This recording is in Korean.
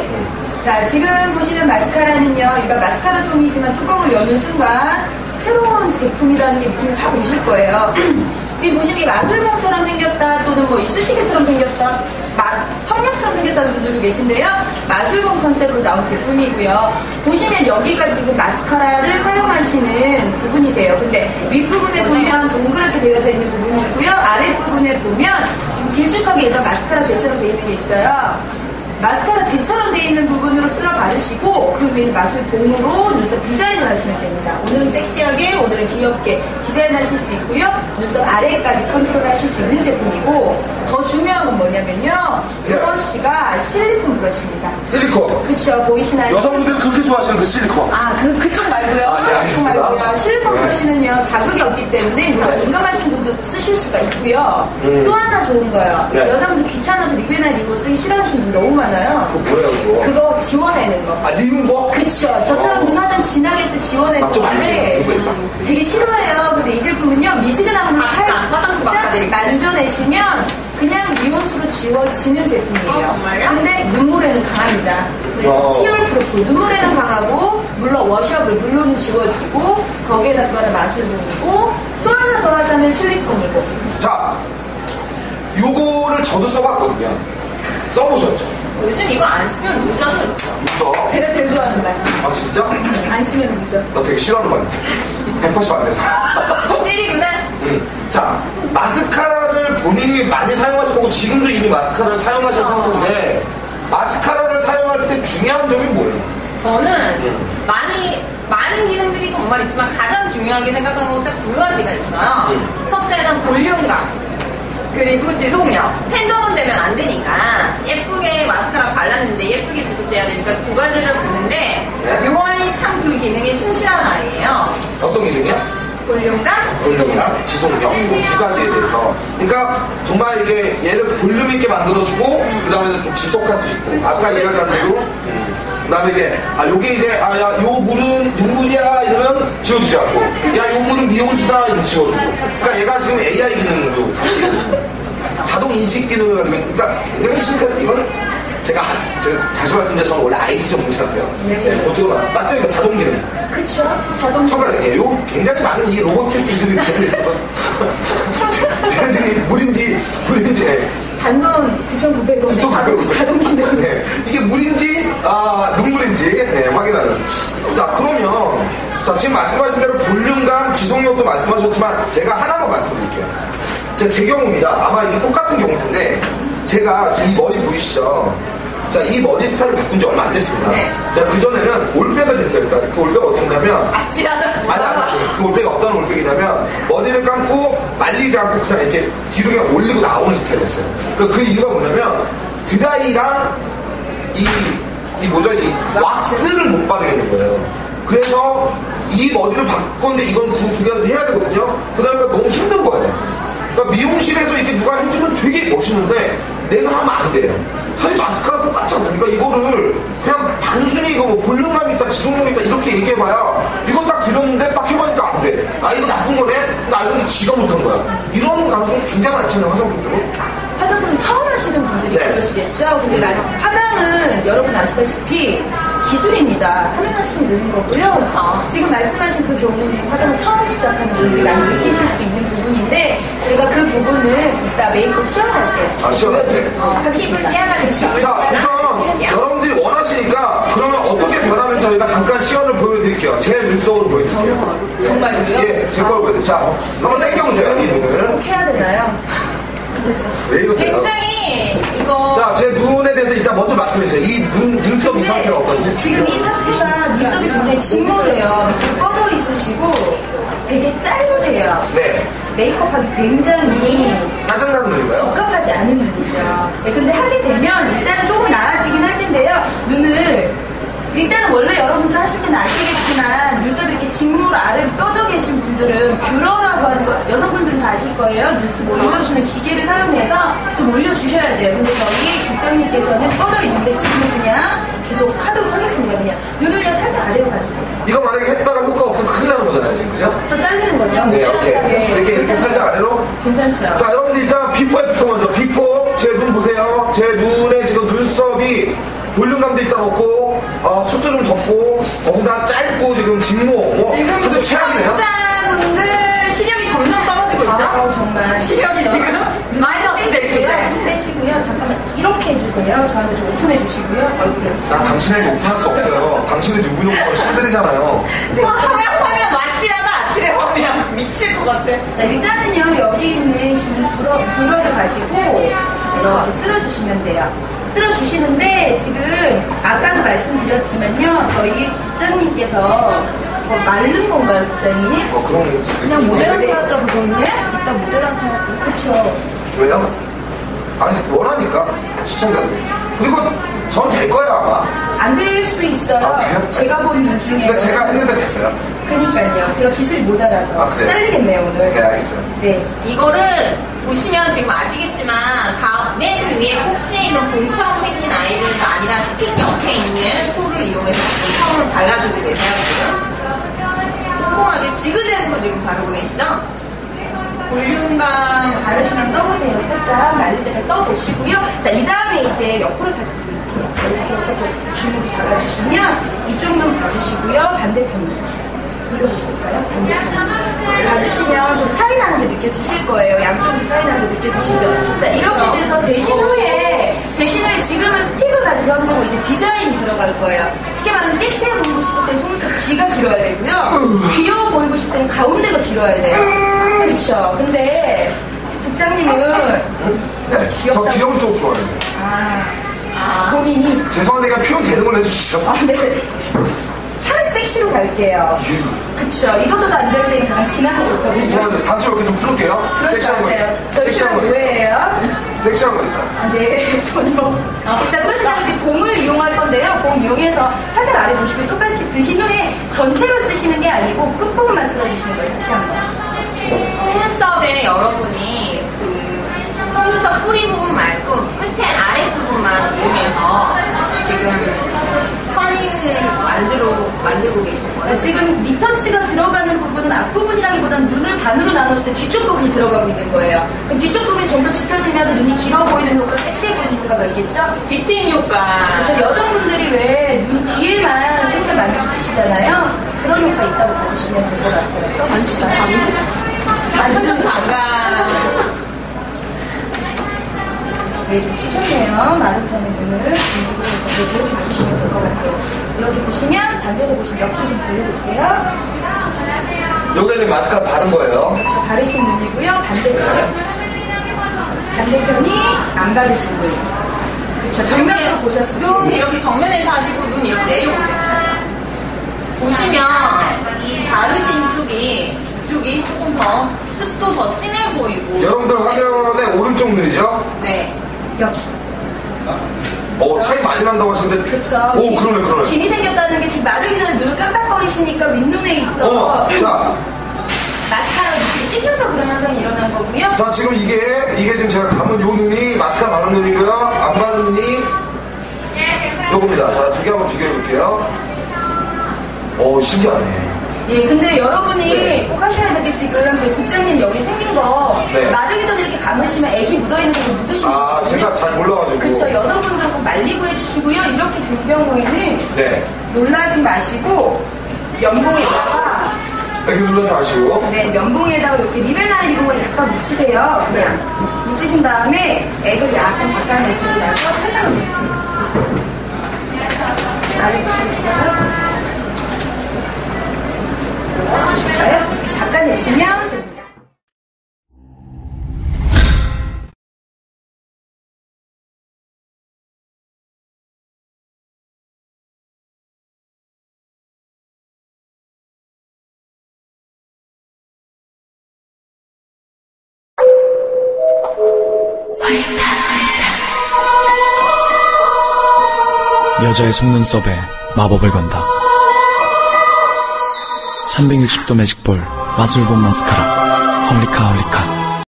네. 자, 지금 보시는 마스카라는요, 이거 마스카라 통이지만 뚜껑을 여는 순간 새로운 제품이라는 게 느낌이 확 오실 거예요. 지금 보시는 게 마술봉처럼 생겼다, 또는 뭐 이쑤시개처럼 생겼다, 마, 성냥처럼 생겼다는 분들도 계신데요. 마술봉 컨셉으로 나온 제품이고요. 보시면 여기가 지금 마스카라를 사용하시는 부분이세요. 근데 윗부분에 보면 동그랗게 되어져 있는 부분이 있고요. 아랫부분에 보면 지금 길쭉하게 얘가 마스카라 젤처럼 되어 있는 게 있어요. 마스카라 대처럼 되어 있는 부분으로 쓸어 바르시고 그 위에 마술 봉으로 눈썹 디자인을 하시면 됩니다. 오늘은 섹시하게, 오늘은 귀엽게 디자인하실 수 있고요. 눈썹 아래까지 컨트롤 하실 수 있는 제품이고 더 중요한 건 뭐냐면요. 브러쉬가 실리콘 브러쉬입니다. 실리콘. 그쵸 보이시나요? 여성분들이 그렇게 좋아하시는 그 실리콘. 아, 그, 그쪽 말고요. 아, 네, 그쪽. 말고요. 실리콘 네. 브러쉬는요, 자극이 없기 때문에 누가 민감하신 분도 쓰실 수가 있고요. 음. 또 하나 좋은 거요. 네. 여자분들 귀찮아서 립이나 리보 쓰기 싫어하시는 분 너무 많아요. 그거 뭐예요, 그거? 그거 지워내는 거. 아, 리무버? 그쵸. 저처럼 어. 눈 화장 진하게 했을 때 지워내는 아, 좀 알지? 건데 있다. 되게 싫어해요. 근데 이 제품은요, 미지근한 물 박사, 화장품 박사들이 만져내시면 그냥 미온수로 지워지는 제품이에요. 어, 정말요? 근데 눈물에는 강합니다. 그래서 어. 티얼 프로프 눈물에는 강하고 물론 워셔블 물로는 지워지고 거기에다 또 하나 마술봉이고 또 하나 더 하자면 실리콘이고 자, 요거를 저도 써봤거든요. 써보셨죠? 요즘 이거 안 쓰면 무져서 그죠? 제가 제일 좋아하는 말. 아, 진짜? 안 쓰면 무져. 나 되게 싫어하는 말인데. 180안 돼서. 찔이구나. 음. 자, 마스카라를 본인이 많이 사용하실 거고, 지금도 이미 마스카라를 사용하신 어. 상태인데, 마스카라를 사용할 때 중요한 점이 뭐예요? 저는 음. 많이 많은 기능들이 정말 있지만 가장 중요하게 생각하는 건 딱 두 가지가 있어요. 음. 첫째는 볼륨감. 그리고 지속력. 펜더는 되면 안 되니까 발랐는데 예쁘게 지속돼야 되니까 두 가지를 보는데 네. 요원이 참 그 기능에 충실한 아이예요. 어떤 기능이야? 볼륨감, 볼륨이랑 지속력 그두 가지에 대해서. 그러니까 정말 이게 얘를 볼륨 있게 만들어주고 그 다음에 좀 지속할 수 있고. 아까 이야기한 대로. 그 다음에 이제 아 요게 이제 아 야 요 물은 눈물이야 이러면 지워지지 않고. 야 요 물은 미온수다 이러면 지워주고. 그러니까 얘가 지금 AI 기능도 같이 자동 인식 기능을 가지고 있는. 그러니까 굉장히 신선 이건 제가 제가 다시 말씀드려 저는 원래 IT 전문가세요 네. 그쪽으로 맞죠? 자동 기능 그쵸? 자동 첨가되게 요 굉장히 많은 이 로보틱들이 되어 있어서 걔네들이 물인지 물인지 네. 단돈 9,900원. 그쪽 자동, 자동 기능. 네. 이게 물인지 아 눈물인지 네, 확인하는 자 그러면 자 지금 말씀하신 대로 볼륨감 지속력도 말씀하셨지만 제가 하나만 말씀드릴게요 제, 제 경우입니다 아마 이게 똑같은 경우일 텐데 제가 지금 이 머리 보이시죠 자, 이 머리 스타일을 바꾼 지 얼마 안 됐습니다. 네. 자, 그전에는 올백을 됐어요. 그러니까 그 올백이 어떻게 했냐면, 아찔하다. 아니, 아니, 그 올백이 어떤 올백이냐면, 머리를 감고 말리지 않고 그냥 이렇게 뒤로 그냥 올리고 나오는 스타일이었어요. 그, 그 이유가 뭐냐면, 드라이랑 이, 이 뭐죠, 이 왁스를 못 바르겠는 거예요. 그래서 이 머리를 바꿨는데 이건 두, 두 개를 해야 되거든요. 그러니까 너무 힘든 거예요. 그러니까 미용실에서 이렇게 누가 해주면 멋있는데 내가 하면 안 돼요. 사실 마스카라 똑같지 않습니까? 이거를 그냥 단순히 이거 뭐 볼륨감 있다, 지속력 있다 이렇게 얘기해봐야 이건 딱 들였는데 딱 해보니까 안 돼. 아 이거 나쁜 거네? 나 알고 지가 못한 거야. 이런 가능성이 굉장히 많잖아요, 화장품 쪽은. 화장품 처음 하시는 분들이 네. 그러시겠죠. 근데 나- 화장은 여러분 아시다시피 기술입니다. 하면 할수록 느는 거고요. 그렇죠. 지금 말씀하신 그 경우는 화장을 처음 시작하는 분들이 많이 느끼실 수 있는 부분인데 제가 그 부분은 이따 메이크업 시연할 때 아, 시연할 때? 어, 팁을. 깨어나는 팁을 자, 우선 여러분들이 원하시니까 그러면 어떻게 변하는지 저희가 잠깐 시연을 보여드릴게요. 제 눈썹으로 보여드릴게요. 정말로요? 예, 제 걸 보여드릴게요. 자, 한번 당겨보세요, 이 눈을. 꼭 해야 되나요? 됐어. 왜 이러세요? 굉장히 자, 제 눈에 대해서 일단 먼저 말씀해주세요. 이 눈, 눈썹 이 상태가 어떤지. 지금 이 상태가 눈썹이 굉장히 직모세요. 밑에 뻗어 있으시고 되게 짧으세요. 네. 메이크업하기 굉장히 짜증나는 눈인가요? 적합하지 않은 눈이죠. 네, 근데 하게 되면 일단은 조금 나아지긴 할 텐데요. 눈을 일단은 원래 여러분들 하실 때는 아시겠지만 눈썹이 이렇게 직물 아래로 뻗어 계신 분들은 뷰러라고 하는 거 여성분들은 다 아실 거예요. 눈썹 올려주는 기계를 사용해서 좀 올려주셔야 돼요. 근데 저희 국장님께서는 뻗어 있는데 지금은 그냥 계속 하도록 하겠습니다. 그냥 눈을 그냥 살짝 아래로 가주세요. 이거 만약에 했다가 효과 없으면 큰일 나는 거잖아요, 지금. 그죠? 저 잘리는 거죠? 네, 이렇게. 이렇게, 이렇게 괜찮죠? 살짝 아래로. 괜찮죠? 자, 여러분들 일단 비포 애프터 먼저. 비포, 제눈제 눈에 지금 눈썹이 볼륨감도 있다 놓고 해주세요. 저한테 좀 오픈해 주시고요. 얼굴을. 난 당신에게 오픈할 수 없어요. 당신은 유부녀 신들이잖아요. 와, 화면, 화면 아찔하다, 아찔해, 화면. 미칠 것 같아. 자, 일단은요, 여기 있는 긴 불어, 불어를 가지고 이렇게 쓸어주시면 돼요. 쓸어주시는데, 지금, 아까도 말씀드렸지만요, 저희 국장님께서 뭐 마른 건가요, 국장님? 어, 그런 그냥 느낌이 모델한테. 하죠, 그거는? 이따 모델한테 하지. 그쵸. 왜요? 아니 원하니까 시청자들이 그리고 전 될 거예요 아마. 안 될 수도 있어요. 아, 그래요? 제가 본눈 중에. 근데 제가 했는데 됐어요. 그니까요. 제가 기술이 모자라서. 아, 그래요? 잘리겠네요, 오늘. 네 알겠어요. 네. 이거를 보시면 지금 아시겠지만 다 맨 위에 꼭지에 있는 공처럼 생긴 아이들가 아니라 스틱 옆에 있는 소를 이용해서 공처럼을 발라주고 계세요 지금 꼼꼼하게 지그재그로 지금 바르고 계시죠? 볼륨감 바르시면 떠보세요. 살짝 말릴 때는 떠보시고요. 자, 이 다음에 이제 옆으로 살짝 이렇게, 이렇게 해서 좀 주먹 잡아주시면 이쪽 눈 봐주시고요. 반대편으로 돌려주실까요? 반대편으로. 봐주시면 좀 차이 나는 게 느껴지실 거예요. 양쪽으로 차이 나는 게 느껴지시죠? 자, 이렇게 돼서 되신 후에, 되신 후에 지금은 스틱을 가지고 한 거고 이제 디자인이 들어갈 거예요. 쉽게 말하면 섹시해 보이고 싶을 때는 속눈썹 귀가 길어야 되고요. 귀여워 보이고 싶을 때는 가운데가 길어야 돼요. 그렇죠. 근데 국장님은 네, 저 귀엽다고. 귀여운 쪽 좋아해요. 아, 본인이 죄송한데 그냥 표현 되는 걸로 해주시죠. 아, 네. 차라리 섹시로 갈게요. 그쵸. 이거저도 안 될 때 만들고 계신 거예요. 지금 리터치가 들어가는 부분은 앞부분이라기보다는 눈을 반으로 나눴을 때 뒤쪽 부분이 들어가고 있는 거예요. 그럼 뒤쪽 부분이 좀더 짚어지면서 눈이 길어 보이는 효과, 섹시해 보이는 효과가 있겠죠? 뒤트임 효과. 저 여성분들이 왜 눈 뒤에만 손을 많이 붙이시잖아요. 그런 효과 있다고 봐주시면 될 것 같아요. 또 봐주실까요? 다시 좀 잠깐. 네, 좀 찌셨네요. 마른 전에 눈을 놓고 이렇게 봐주시면 될 것 같아요. 여기 보시면 당겨서 보시면 옆으로 좀 보여볼게요. 요게 이제 마스카라 바른 거예요. 그렇죠. 바르신 눈이고요. 반대편. 반대편이 안 바르신 눈. 그렇죠. 정면으로 보셨습니다. 눈 이렇게 정면에서 하시고 눈 이렇게 내려보세요. 살짝. 보시면 이 바르신 쪽이 이쪽이 조금 더 습도 더 진해 보이고. 여러분들 화면에 오른쪽 눈이죠? 네. 여기. 어, 차이 많이 난다고 하시는데. 그렇죠. 오, 그러네, 그러네. 김이 생겼다는 게 지금 마르기 전에 눈을 깜빡거리시니까 윗눈에 있던 어, 자, 마스카라 이렇게 찍혀서 그런 현상이 일어난 거고요. 자, 지금 이게, 이게 지금 제가 감은 요 눈이 마스카라 바른 눈이고요. 안 바른 눈이 요겁니다. 자, 두 개 한번 비교해 볼게요. 오, 신기하네. 예, 근데 여러분이 네. 꼭 하셔야 될 게 지금 저희 국장님 여기 생긴 거 네. 마르기 전에 이렇게 감으시면 애기 묻어있는 거 묻으시는 아. 제가 잘 몰라가지고. 그쵸, 여성분들은 꼭 말리고 해주시고요. 이렇게 된 경우에는 네. 놀라지 마시고 면봉에다가 이렇게 눌러지 마시고. 네, 면봉에다가 이렇게 리베나 이런 거 약간 묻히세요. 그냥 묻히신 다음에 애도 약간 닦아내시고 나서 천장을 이렇게 나를 보시겠어요? 이렇게 닦아내시면 됩니다. 여자의 속눈썹에 마법을 건다. 360도 매직볼 마술본 마스카라 헐리카 헐리카